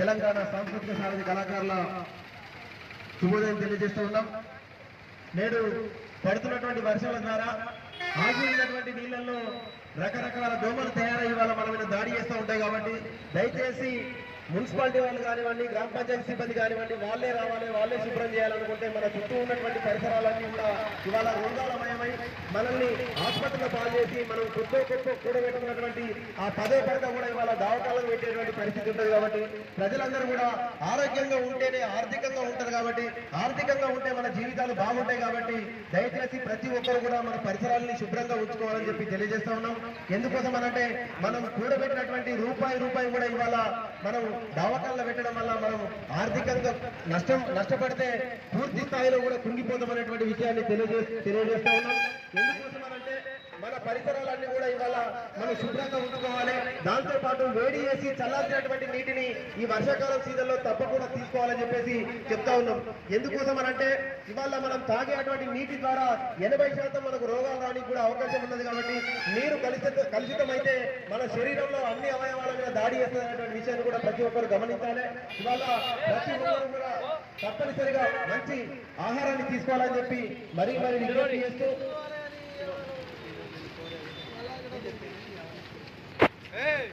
తెలంగాణ సాంస్కృతిక సారథి కళాకారుల శుభోదయం తెలియజేస్తూ ఉన్నాం. నేడు పడుతున్నటువంటి వర్షాల ద్వారా ఆగిపోయినటువంటి నీళ్ళల్లో నీళ్ళలో రకరకాల దోమలు తయారయ్యి వాళ్ళ మన మీద దాడి చేస్తూ ఉంటాయి కాబట్టి దయచేసి మున్సిపాలిటీ వాళ్ళు కానివ్వండి గ్రామ పంచాయతీ సిబ్బంది కానివ్వండి వాళ్ళే రావాలి వాళ్ళే శుభ్రం చేయాలనుకుంటే మన చుట్టూ ఉన్నటువంటి పరిసరాలన్నీ కూడా ఇవాళ రోగాలమయమై మనల్ని ఆసుపత్రిలో పాల్చేసి మనం కొద్దో గొప్ప కూడబెట్టుకున్నటువంటి ఆ పదే పడక కూడా ఇవాళ దావకాలం పెట్టేటువంటి పరిస్థితి ఉంటుంది కాబట్టి ప్రజలందరూ కూడా ఆరోగ్యంగా ఉంటేనే ఆర్థికంగా ఉంటారు కాబట్టి ఆర్థికంగా ఉంటే మన జీవితాలు బాగుంటాయి కాబట్టి దయచేసి ప్రతి ఒక్కరు కూడా మన పరిసరాలని శుభ్రంగా ఉంచుకోవాలని చెప్పి తెలియజేస్తా ఉన్నాం. ఎందుకోసం అనంటే మనం కూడబెట్టినటువంటి రూపాయి రూపాయి కూడా ఇవాళ మనం దవాఖానలో పెట్టడం వల్ల మనం ఆర్థికంగా నష్టం నష్టపడితే పూర్తి స్థాయిలో కూడా కుంగిపోతాం అనేటువంటి విషయాన్ని తెలియజే తెలియజేస్తా ఉన్నాం. ఎందుకోసమనంటే మన పరిసరాలన్నీ కూడా ఇవాళ మనం శుభ్రంగా ఉంచుకోవాలి. దాంతో పాటు వేడి చేసి చల్లాల్సినటువంటి నీటిని ఈ వర్షాకాలం సీజన్లో తప్పకుండా తీసుకోవాలని చెప్పేసి చెప్తా ఉన్నాం. ఎందుకోసం అంటే ఇవాళ మనం తాగే అటువంటి నీటి ద్వారా ఎనభై శాతం మనకు రోగాలు రానికి కూడా అవకాశం ఉన్నది కాబట్టి నీరు కలుషిత కలుషితమైతే మన శరీరంలో అన్ని అవయవాల మీద దాడి చేస్తున్నటువంటి విషయాన్ని కూడా ప్రతి ఒక్కరు గమనించాలి. ఇవాళ ప్రతి ఒక్కరు కూడా తప్పనిసరిగా మంచి ఆహారాన్ని తీసుకోవాలని చెప్పి మరీ మరి విజ్ఞప్తి చేస్తూ Hey!